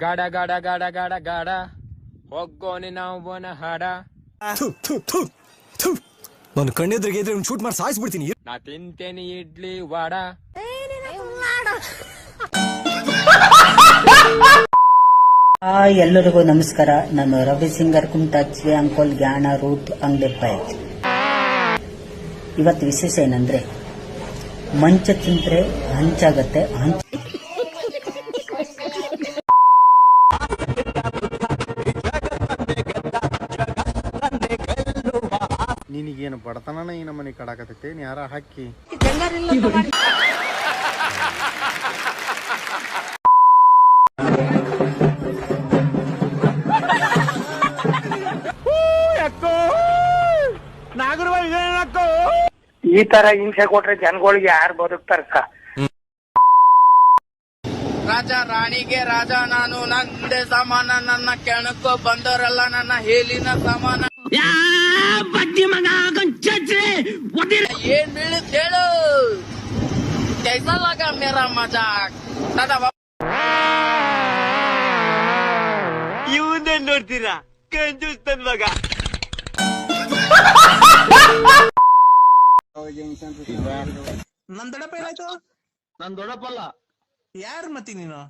ಗಾಡ ಗಾಡ ಗಾಡ ಗಾಡ ಗಾಡ. ಹೋಗೋನಿ ನಾವು ಹಾಡ. ನಾನು ಕಣ್ಣೆದ್ರಿಗೆ ಇದ್ರೆ ಶೂಟ್ ಮಾಡಿ ಸಾಯಿಸ್ಬಿಡ್ತೀನಿ. ನಾ ತಿಂತೇನೆ ಇಡ್ಲಿ ವಾಡ. ಹಾಯ್ ಎಲ್ಲರಿಗೂ ನಮಸ್ಕಾರ. ನಾನು ರವಿ ಸಿಂಗರ್ ಕುಂಟಾಚಿ ಅಂಕೋಲ್ ಗ್ಯಾಣ ರೂಟ್ ಅಂಗಡಿ ಇವತ್ತು ವಿಶೇಷ ಏನಂದ್ರೆ ಮಂಚ ತಿಂದ್ರೆ ಹಂಚಾಗತ್ತೆ ಹಂಚ ನಿನಗೇನು ಬಡತನನ ಈ ನಮ್ಮನೆ ಕಡಾಕತೈತೆ ನೀ ಯಾರ ಹಾಕಿ? ಈ ತರ ಹಿಂಸೆ ಕೊಟ್ರೆ ಜನಗಳಿಗೆ ಯಾರು ಬದುಕ್ತಾರಕ್ಕ ರಾಜ ರಾಣಿಗೆ ರಾಜ ನಾನು ನಂದೆ ಸಮಾನ ನನ್ನ ಕೆಣಕೋ ಬಂದವರೆಲ್ಲ ನನ್ನ ಹೇಲಿನ ಸಮಾನ. ಏನ್ ಬೀಳುತ್ತ ಹೇಳು ಕೈಸಲಾಗ ಮೇರ ಮಜಾಕ್. ದಾದಾ ಇವನ್ನೇನ್ ನೋಡ್ತೀರಾ? ಕಂಜೂಸ್ತನ್ ಮಗ. ನನ್ ದೊಡ್ಡಪ್ಪ ಏನಾಯ್ತು? ನನ್ ದೊಡ್ಡಪ್ಪಲ್ಲ ಯಾರ್ ಮತ್ತಿ ನೀನು?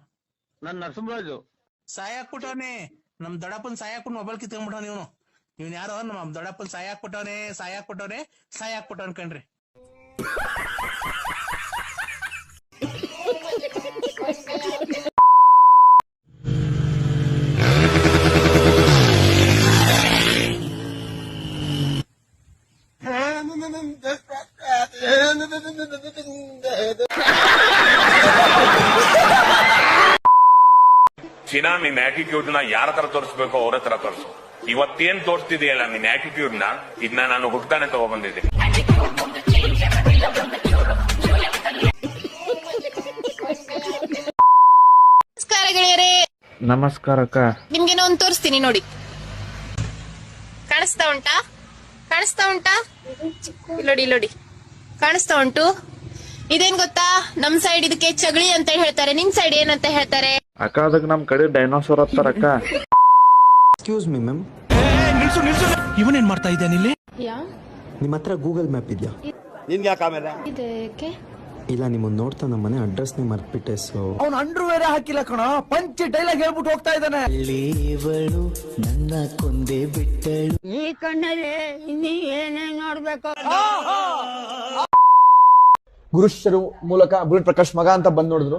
ನನ್ ನರಸಿಂಹರಾಜು. ಸಾಯಕ್ ಹಾಕ್ಬಿಟ್ಟವನೆ ನಮ್ ದೊಡ್ಡಪ್ಪನ್ ಸಾಯ ಹಾಕ್ಬಿಟ್ಟು ಮೊಬೈಲ್ ಕಿತ್ಕೊಂಡ್ಬಿಟ್ಟ ಇವನು. ಇವ್ನ ಯಾರೋ ನಮ್ಮ ದೊಡ್ಡಪ್ಪನ್ ಸಾಯಾಕ್ ಕೊಟ್ಟವನೇ ಸಾಯಾಕ್ ಕೊಟ್ಟವನೇ ಸಾಯಾಕ್ ಕೊಟ್ಟವನ್ ಕಣ್ರಿ. ಚಿನ್ನ ನಿನ್ನ ಆಟಿಟ್ಯೂಡ್ನ ಯಾರ ತರ ತೋರಿಸ್ಬೇಕು ಅವ್ರ ತರ ತೋರಿಸು. ಇವತ್ತೇನ್ ತೋರಿಸ್ತಿದೆಯಲ್ಲ ನಿನ್ನ ಆಟಿಟ್ಯೂಡ್ನ? ಇದನ್ನ ನಾನು ಹುಡ್ತಾನೆ ತಗೊಬಂದಿದ್ದೀನಿ. ನಮಸ್ಕಾರ ಗೆಳೆಯರೇ. ನಮಸ್ಕಾರ ಅಕ್ಕ ನಿಮ್ಗೇನೋ ಒಂದ್ ತೋರಿಸ್ತೀನಿ ನೋಡಿ. ಕಾಣಿಸ್ತಾ ಉಂಟಾ? ಕಾಣಿಸ್ತಾ ಉಂಟಾ? ಇಲ್ಲೋಡಿ ಇಲ್ಲೋಡಿ ಕಾಣಿಸ್ತಾ ಉಂಟು? ಇದೇನ್ ಗೊತ್ತಾ? ನಮ್ ಸೈಡ್ ಇದಕ್ಕೆ ಚಗಳಿ ಅಂತ ಹೇಳ್ತಾರೆ. ನಿಮ್ ಸೈಡ್ ಏನಂತ ಹೇಳ್ತಾರೆ? ಅಕ್ಕ ಅದಕ್ಕೆ ನಮ್ ಕಡೆ ಡೈನೋಸರ್ ಹತ್ತಾರ ಅಕ್ಕ. ಎಕ್ಸ್ಕ್ಯೂಸ್ ಮಿ ಮ್ಯಾಮ್ ಇವನೇನ್ ಮಾಡ್ತಾ ಇದ್ದಾನೆ ಇಲ್ಲಿ ನಿಮ್ಮ ಹತ್ರ ಗೂಗಲ್ ಮ್ಯಾಪ್ ಇದೆಯಾ? ಇಲ್ಲ ನಿಮ್ಮನ್ನ ನೋಡ್ತಾ ನಮ್ಮ ಮನೆ ಅಡ್ರೆಸ್ನೇ ಮರ್ತ್ಬಿಟ್ಟೆ ಸೊ ಅವ್ನು ಅಂಡ್ರೂ ಬೇರೆ ಹಾಕಿಲ್ಲ ಕಣ. ಪಂಚಿ ಡೈಲಾಗ್ ಹೇಳ್ಬಿಟ್ಟು ಹೋಗ್ತಾ ಇದ್ದಾನೆ. ಗುರುಶರು ಮೂಲಕ ಬುಲೆಟ್ ಪ್ರಕಾಶ್ ಮಗ ಅಂತ ಬಂದ್ ನೋಡಿದ್ರು.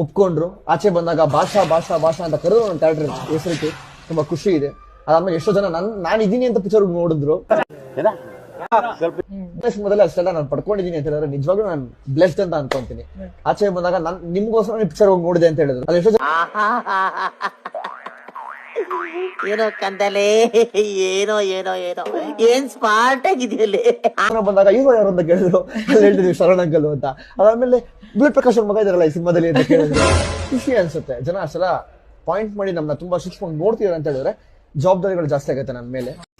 ಒಪ್ಕೊಂಡ್ರು. ಆಚೆ ಬಂದಾಗ ಭಾಷಾ ಭಾಷಾ ಭಾಷಾ ಅಂತ ಕರೆದು ನನ್ನ ಕ್ಯಾರೆಕ್ಟರ್ ಹೆಸರಿಟ್ಟು ತುಂಬಾ ಖುಷಿ ಇದೆ. ಅದಾದ್ಮೇಲೆ ಎಷ್ಟೋ ಜನ ನನ್ ನಾನು ಇದೀನಿ ಅಂತ ಪಿಕ್ಚರ್ ನೋಡಿದ್ರು. ಮೊದಲೇ ಅಷ್ಟೆಲ್ಲ ನಾನು ಪಡ್ಕೊಂಡಿದ್ದೀನಿ ಅಂತ ಹೇಳಿದ್ರೆ ನಿಜವಾಗ್ಲೂ ನಾನು ಬ್ಲೆಸ್ಡ್ ಅಂತ ಅನ್ಕೊಂತೀನಿ. ಆಚೆ ಬಂದಾಗ ನಾನು ನಿಮ್ಗೋಸ್ಕರ ಪಿಕ್ಚರ್ ಹೋಗಿ ನೋಡಿದೆ ಅಂತ ಹೇಳಿದ್ರು. ಅದು ಎಷ್ಟೋ ಜನ ಏನೋ ಕಂದಲೇ, ಏನೋ ಏನೋ ಏನೋ. ಏನ್ ಸ್ಮಾರ್ಟ್ ಆಗಿದೆಯಲ್ಲಿ ಬಂದಾಗ ಇವರು ಯಾರು ಅಂತ ಕೇಳಿದ್ರು. ಅಲ್ಲಿ ಹೇಳ್ತಿದ್ವಿ ಶರಣ್ ಅಂಕಲ್ ಅಂತ. ಅದಾದ್ಮೇಲೆ ಬಿಲ್ ಪ್ರಕಾಶ್ ಅವ್ರ ಮಗ ಇದಾರಲ್ಲ ಈ ಸಿನಿಮಾದಲ್ಲಿ ಅಂತ ಕೇಳಿದ್ರು. ಖುಷಿ ಅನ್ಸುತ್ತೆ. ಜನ ಸಲ ಪಾಯಿಂಟ್ ಮಾಡಿ ನಮ್ಮನ್ನ ತುಂಬಾ ಶಿಕ್ಷಕ ನೋಡ್ತಿದಾರೆ ಅಂತ ಹೇಳಿದ್ರೆ ಜವಾಬ್ದಾರಿಗಳು ಜಾಸ್ತಿ ಆಗುತ್ತೆ ನಮ್ಮ ಮೇಲೆ.